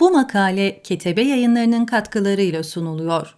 Bu makale Ketebe yayınlarının katkılarıyla sunuluyor.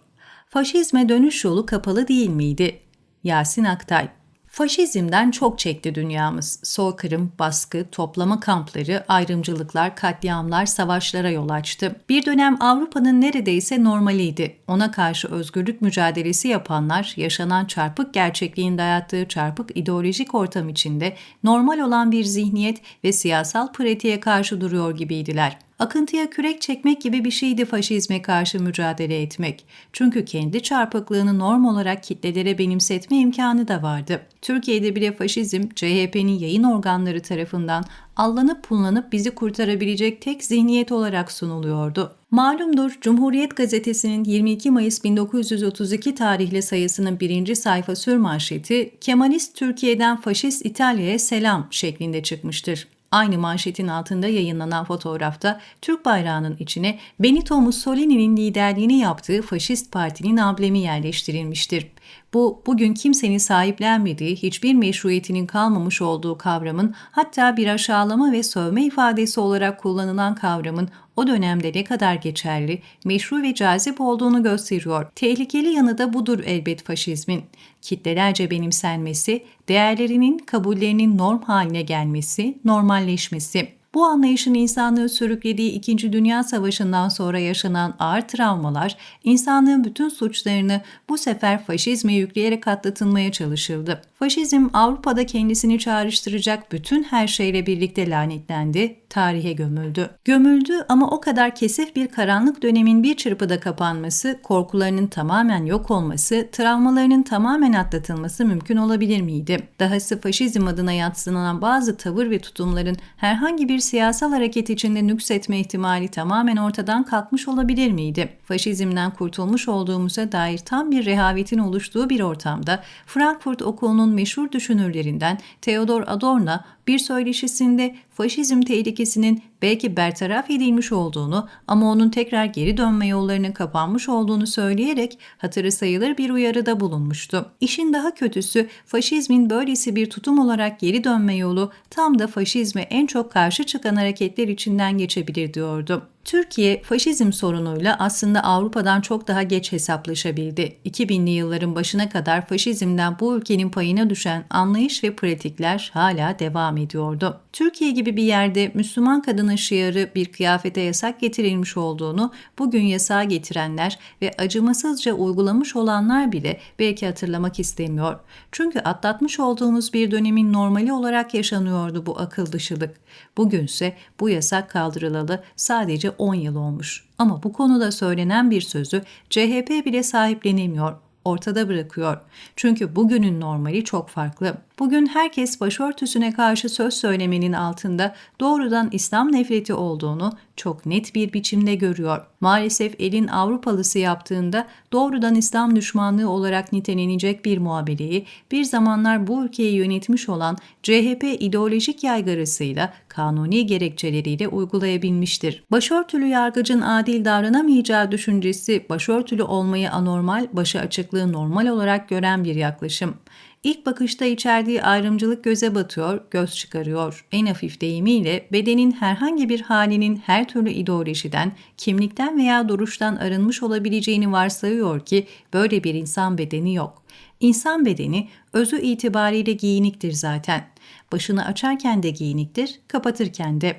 Faşizme dönüş yolu kapalı değil miydi? Yasin Aktay Faşizmden çok çekti dünyamız. Soykırım, baskı, toplama kampları, ayrımcılıklar, katliamlar, savaşlara yol açtı. Bir dönem Avrupa'nın neredeyse normaliydi. Ona karşı özgürlük mücadelesi yapanlar, yaşanan çarpık gerçekliğin dayattığı çarpık ideolojik ortam içinde normal olan bir zihniyet ve siyasal pratiğe karşı duruyor gibiydiler. Akıntıya kürek çekmek gibi bir şeydi faşizme karşı mücadele etmek. Çünkü kendi çarpıklığını norm olarak kitlelere benimsetme imkanı da vardı. Türkiye'de bile faşizm CHP'nin yayın organları tarafından allanıp pullanıp bizi kurtarabilecek tek zihniyet olarak sunuluyordu. Malumdur Cumhuriyet Gazetesi'nin 22 Mayıs 1932 tarihli sayısının birinci sayfa sürmanşeti Kemalist Türkiye'den faşist İtalya'ya selam şeklinde çıkmıştır. Aynı manşetin altında yayınlanan fotoğrafta Türk bayrağının içine Benito Mussolini'nin liderliğini yaptığı faşist partinin amblemi yerleştirilmiştir. Bu, bugün kimsenin sahiplenmediği, hiçbir meşruiyetinin kalmamış olduğu kavramın, hatta bir aşağılama ve sövme ifadesi olarak kullanılan kavramın o dönemde ne kadar geçerli, meşru ve cazip olduğunu gösteriyor. Tehlikeli yanı da budur elbet faşizmin. Kitlelerce benimsenmesi, değerlerinin, kabullerinin norm haline gelmesi, normalleşmesi. Bu anlayışın insanlığı sürüklediği İkinci Dünya Savaşı'ndan sonra yaşanan ağır travmalar, insanlığın bütün suçlarını bu sefer faşizme yükleyerek atlatılmaya çalışıldı. Faşizm Avrupa'da kendisini çağrıştıracak bütün her şeyle birlikte lanetlendi, tarihe gömüldü. Gömüldü ama o kadar kesif bir karanlık dönemin bir çırpıda kapanması, korkularının tamamen yok olması, travmalarının tamamen atlatılması mümkün olabilir miydi? Dahası faşizm adına yatsınan bazı tavır ve tutumların herhangi bir siyasal hareket içinde nüksetme ihtimali tamamen ortadan kalkmış olabilir miydi? Faşizmden kurtulmuş olduğumuza dair tam bir rehavetin oluştuğu bir ortamda Frankfurt Okulu'nun meşhur düşünürlerinden Theodor Adorno bir söyleşisinde faşizm tehlikesinin belki bertaraf edilmiş olduğunu ama onun tekrar geri dönme yollarının kapanmış olduğunu söyleyerek hatırı sayılır bir uyarıda bulunmuştu. İşin daha kötüsü faşizmin böylesi bir tutum olarak geri dönme yolu tam da faşizme en çok karşı çıkan hareketler içinden geçebilir diyordu. Türkiye faşizm sorunuyla aslında Avrupa'dan çok daha geç hesaplaşabildi. 2000'li yılların başına kadar faşizmden bu ülkenin payına düşen anlayış ve pratikler hala devam ediyordu. Türkiye gibi bir yerde Müslüman kadının şiarı bir kıyafete yasak getirilmiş olduğunu bugün yasağa getirenler ve acımasızca uygulamış olanlar bile belki hatırlamak istemiyor. Çünkü atlatmış olduğumuz bir dönemin normali olarak yaşanıyordu bu akıl dışılık. Bugünse bu yasak kaldırılalı sadece 10 yıl olmuş. Ama bu konuda söylenen bir sözü CHP bile sahiplenemiyor ortada bırakıyor. Çünkü bugünün normali çok farklı. Bugün herkes başörtüsüne karşı söz söylemenin altında doğrudan İslam nefreti olduğunu çok net bir biçimde görüyor. Maalesef elin Avrupalısı yaptığında doğrudan İslam düşmanlığı olarak nitelenecek bir muameleyi bir zamanlar bu ülkeyi yönetmiş olan CHP ideolojik yaygarasıyla kanuni gerekçeleriyle uygulayabilmiştir. Başörtülü yargıcın adil davranamayacağı düşüncesi başörtülü olmayı anormal, başı açıklığı normal olarak gören bir yaklaşım. İlk bakışta içerdiği ayrımcılık göze batıyor, göz çıkarıyor. En hafif deyimiyle bedenin herhangi bir halinin her türlü ideolojiden, kimlikten veya duruştan arınmış olabileceğini varsayıyor ki böyle bir insan bedeni yok. İnsan bedeni özü itibariyle giyiniktir zaten. Başını açarken de giyiniktir, kapatırken de.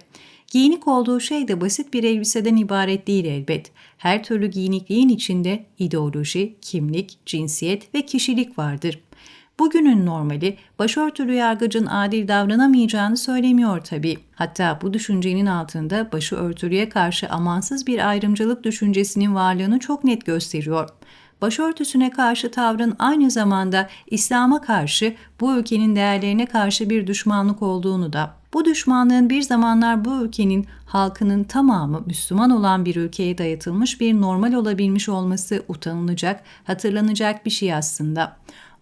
Giyinik olduğu şey de basit bir elbiseden ibaret değil elbet. Her türlü giyinikliğin içinde ideoloji, kimlik, cinsiyet ve kişilik vardır. Bugünün normali başörtülü yargıcın adil davranamayacağını söylemiyor tabii. Hatta bu düşüncenin altında başı örtülüye karşı amansız bir ayrımcılık düşüncesinin varlığını çok net gösteriyor başörtüsüne karşı tavrın aynı zamanda İslam'a karşı bu ülkenin değerlerine karşı bir düşmanlık olduğunu da bu düşmanlığın bir zamanlar bu ülkenin halkının tamamı Müslüman olan bir ülkeye dayatılmış bir normal olabilmiş olması utanılacak, hatırlanacak bir şey aslında.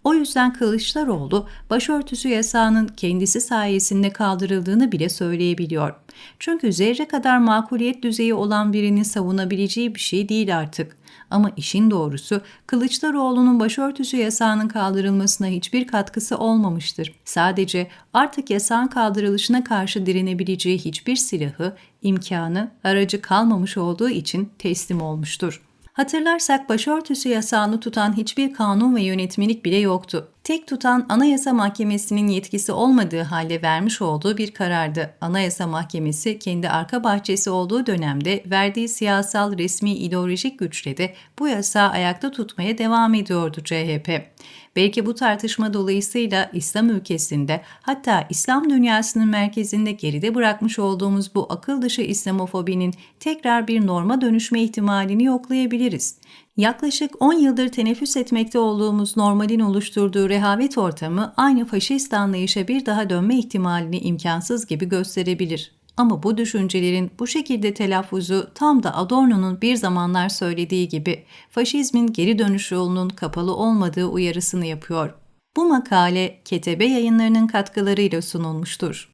O yüzden Kılıçdaroğlu başörtüsü yasağının kendisi sayesinde kaldırıldığını bile söyleyebiliyor. Çünkü zerre kadar makuliyet düzeyi olan birinin savunabileceği bir şey değil artık. Ama işin doğrusu Kılıçdaroğlu'nun başörtüsü yasağının kaldırılmasına hiçbir katkısı olmamıştır. Sadece artık yasağın kaldırılışına karşı direnebileceği hiçbir silahı, imkanı, aracı kalmamış olduğu için teslim olmuştur. Hatırlarsak başörtüsü yasağını tutan hiçbir kanun ve yönetmelik bile yoktu. Tek tutan Anayasa Mahkemesi'nin yetkisi olmadığı halde vermiş olduğu bir karardı. Anayasa Mahkemesi kendi arka bahçesi olduğu dönemde verdiği siyasal, resmi, ideolojik güçle de bu yasağı ayakta tutmaya devam ediyordu CHP. Belki bu tartışma dolayısıyla İslam ülkesinde hatta İslam dünyasının merkezinde geride bırakmış olduğumuz bu akıl dışı İslamofobinin tekrar bir norma dönüşme ihtimalini yoklayabiliriz. Yaklaşık 10 yıldır teneffüs etmekte olduğumuz normalin oluşturduğu rehavet ortamı aynı faşist anlayışa bir daha dönme ihtimalini imkansız gibi gösterebilir. Ama bu düşüncelerin bu şekilde telaffuzu tam da Adorno'nun bir zamanlar söylediği gibi faşizmin geri dönüş yolunun kapalı olmadığı uyarısını yapıyor. Bu makale Ketebe yayınlarının katkılarıyla sunulmuştur.